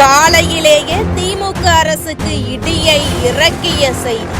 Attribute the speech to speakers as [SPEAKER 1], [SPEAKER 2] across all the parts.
[SPEAKER 1] காலையிலேயே திமுக அரசுக்கு இடியை இறக்கிய செய்தி.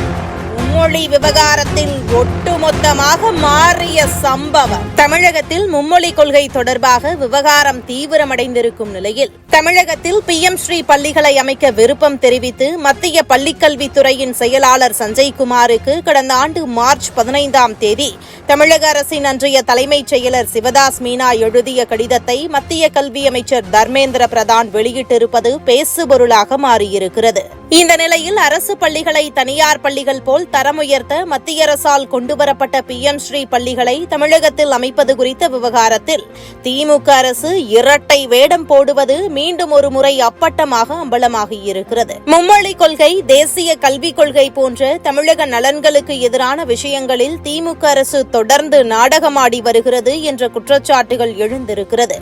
[SPEAKER 1] மும்மொழி விவகாரத்தில் ஒட்டுமொத்தமாக மாறிய சம்பவம். தமிழகத்தில் மும்மொழி கொள்கை தொடர்பாக விவகாரம் தீவிரமடைந்திருக்கும் நிலையில் தமிழகத்தில் பி எம் ஸ்ரீ பள்ளிகளை அமைக்க விருப்பம் தெரிவித்து மத்திய பள்ளிக்கல்வித்துறையின் செயலாளர் சஞ்சய் குமாருக்கு கடந்த ஆண்டு மார்ச் பதினைந்தாம் தேதி தமிழக அரசின் அன்றைய தலைமைச் செயலர் சிவதாஸ் மீனா எழுதிய கடிதத்தை மத்திய கல்வி அமைச்சர் தர்மேந்திர பிரதான் வெளியிட்டிருப்பது பேசுபொருளாக மாறியிருக்கிறது. இந்த நிலையில் அரசு பள்ளிகளை தனியார் பள்ளிகள் போல் தரம் உயர்த்த மத்திய அரசால் கொண்டுவரப்பட்ட பி எம் ஸ்ரீ பள்ளிகளை தமிழகத்தில் அமைப்பது குறித்த விவகாரத்தில் திமுக அரசு இரட்டை வேடம் போடுவது மீண்டும் ஒரு முறை அப்பட்டமாக அம்பலமாகியிருக்கிறது மும்மொழி கொள்கை தேசிய கல்விக் கொள்கை போன்ற தமிழக நலன்களுக்கு எதிரான விஷயங்களில் திமுக அரசு தொடர்ந்து நாடகமாடி வருகிறது என்ற குற்றச்சாட்டுகள் எழுந்திருக்கிறது.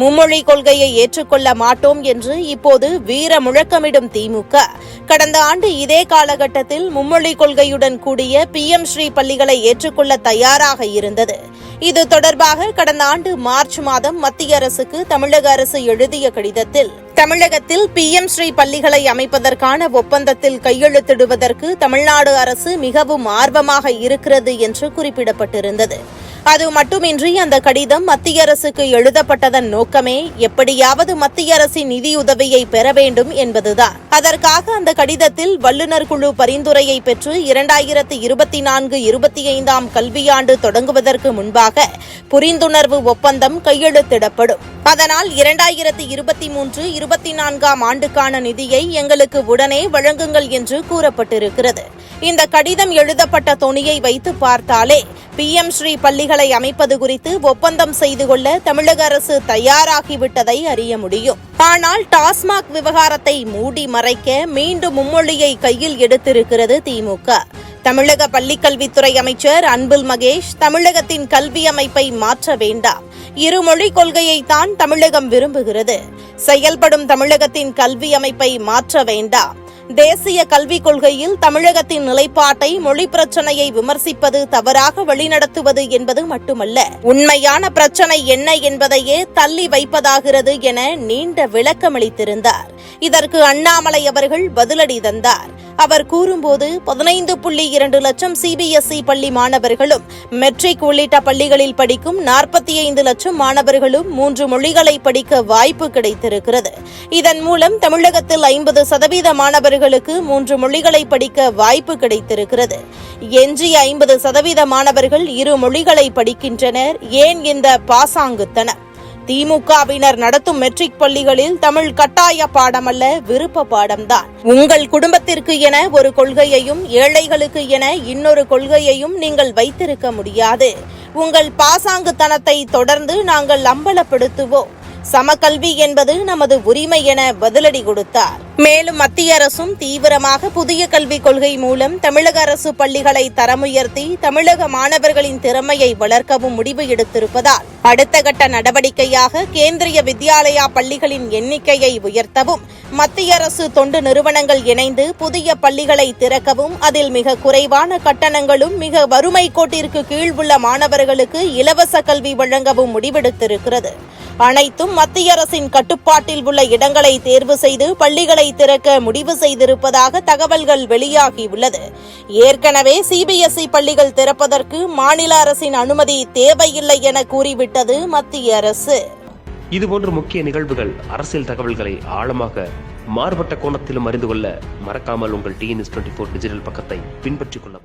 [SPEAKER 1] மும்மொழி கொள்கையை ஏற்றுக்கொள்ள மாட்டோம் என்று இப்போது வீர முழக்கமிடும் திமுக. கடந்த ஆண்டு இதே காலகட்டத்தில் மும்மொழி கொள்கையுடன் கூடிய பி எம் ஸ்ரீ பள்ளிகளை ஏற்றுக்கொள்ள தயாராக இருந்தது. இது தொடர்பாக கடந்த ஆண்டு மார்ச் மாதம் மத்திய அரசுக்கு தமிழக அரசு எழுதிய கடிதத்தில் தமிழகத்தில் பி எம் ஸ்ரீ பள்ளிகளை அமைப்பதற்கான ஒப்பந்தத்தில் கையெழுத்திடுவதற்கு தமிழ்நாடு அரசு மிகவும் ஆர்வமாக இருக்கிறது என்று குறிப்பிடப்பட்டிருந்தது. அது மட்டுமின்றி அந்த கடிதம் மத்திய அரசுக்கு எழுதப்பட்டதன் நோக்கமே எப்படியாவது மத்திய அரசின் நிதியுதவியை பெற வேண்டும் என்பதுதான். அதற்காக அந்த கடிதத்தில் வல்லுநர் குழு பரிந்துரையை பெற்று இரண்டாயிரத்து இருபத்தி நான்கு இருபத்தி ஐந்தாம் கல்வியாண்டு தொடங்குவதற்கு முன்பாக புரிந்துணர்வு ஒப்பந்தம் கையெழுத்திடப்படும். அதனால் இரண்டாயிரத்து இருபத்தி மூன்று இருபத்தி நான்காம் ஆண்டுக்கான நிதியை எங்களுக்கு உடனே வழங்குங்கள் என்று கூறப்பட்டிருக்கிறது. இந்த கடிதம் எழுதப்பட்ட தொனியை வைத்து பார்த்தாலே பிஎம் ஸ்ரீ பள்ளிகளை அமைப்பது குறித்து ஒப்பந்தம் செய்து கொள்ள தமிழக அரசு தயாராகிவிட்டதை அறிய முடியும். ஆனால் டாஸ்மாக் விவகாரத்தை மூடி மறைக்க மீண்டும் மும்மொழியை கையில் எடுத்திருக்கிறது திமுக தமிழக பள்ளிக்கல்வித்துறை அமைச்சர் அன்பில் மகேஷ் தமிழகத்தின் கல்வி அமைப்பை மாற்ற வேண்டாம். இருமொழி கொள்கையைத்தான் தமிழகம் விரும்புகிறது. செயல்படும் தமிழகத்தின் கல்வி அமைப்பை மாற்ற வேண்டாம். தேசிய கல்விக் கொள்கையில் தமிழகத்தின் நிலைப்பாட்டை மொழி பிரச்சனையை விமர்சிப்பது தவறாக வழிநடத்துவது என்பது மட்டுமல்ல. உண்மையான பிரச்சனை என்ன என்பதையே தள்ளி வைப்பதாகிறது என நீண்ட விளக்கமளித்திருந்தார். இதற்கு அண்ணாமலை அவர்கள் பதிலடி தந்தார். அவர் கூறும்போது பதினைந்து புள்ளி இரண்டு லட்சம் சிபிஎஸ்இ பள்ளி மாணவர்களும் மெட்ரிக் உள்ளிட்ட பள்ளிகளில் படிக்கும் நாற்பத்தி ஐந்து லட்சம் மாணவர்களும் மூன்று மொழிகளை படிக்க வாய்ப்பு கிடைத்திருக்கிறது. இதன் மூலம் தமிழகத்தில் ஐம்பது சதவீத மாணவர்களுக்கு மூன்று மொழிகளை படிக்க வாய்ப்பு கிடைத்திருக்கிறது. எஞ்சிய ஐம்பது சதவீத மாணவர்கள் இரு மொழிகளை படிக்கின்றனர் ஏன் இந்த பாசாங்குத்தனம்? திமுகவினர் நடத்தும் மெட்ரிக் பள்ளிகளில் தமிழ் கட்டாய பாடமல்ல விருப்ப பாடம்தான். உங்கள் குடும்பத்திற்கு என ஒரு கொள்கையையும் ஏழைகளுக்கு என இன்னொரு கொள்கையையும் நீங்கள் வைத்திருக்க முடியாது. உங்கள் பாசாங்குத்தனத்தை தொடர்ந்து நாங்கள் அம்பலப்படுத்துவோம். சமக்கல்வி என்பது நமது உரிமை என பதிலடி கொடுத்தார். மேலும் மத்திய அரசும் தீவிரமாக புதிய கல்விக் கொள்கை மூலம் தமிழக அரசு பள்ளிகளை தரமுயர்த்தி தமிழக மாணவர்களின் திறமையை வளர்க்கவும் முடிவு எடுத்திருப்பதால் அடுத்த கட்ட நடவடிக்கையாக கேந்திரிய வித்யாலயா பள்ளிகளின் எண்ணிக்கையை உயர்த்தவும் மத்திய அரசு தொண்டு நிறுவனங்கள் இணைந்து புதிய பள்ளிகளை திறக்கவும் அதில் மிக குறைவான கட்டணங்களும் மிக வறுமை கோட்டிற்கு கீழ் உள்ள மாணவர்களுக்கு இலவச கல்வி வழங்கவும் முடிவெடுத்திருக்கிறது. அனைத்தும் மத்திய அரசின் கட்டுப்பாட்டில் உள்ள இடங்களை தேர்வு செய்து பள்ளிகளை திறக்க முடிவு செய்திருப்பதாக தகவல்கள் வெளியாகியுள்ளது. ஏற்கனவே சிபிஎஸ்இ பள்ளிகள் திறப்பதற்கு மாநில அரசின் அனுமதி தேவையில்லை என கூறிவிட்டது மத்திய அரசு.
[SPEAKER 2] இதுபோன்ற முக்கிய நிகழ்வுகள் அரசியல் தகவல்களை ஆழமாக மாறுபட்ட கோணத்திலும் அறிந்து கொள்ள மறக்காமல் உங்கள் டிஎன்எஸ் டுவெண்ட்டி ஃபோர் டிஜிட்டல் பக்கத்தை பின்பற்றிக் கொள்ளவும்.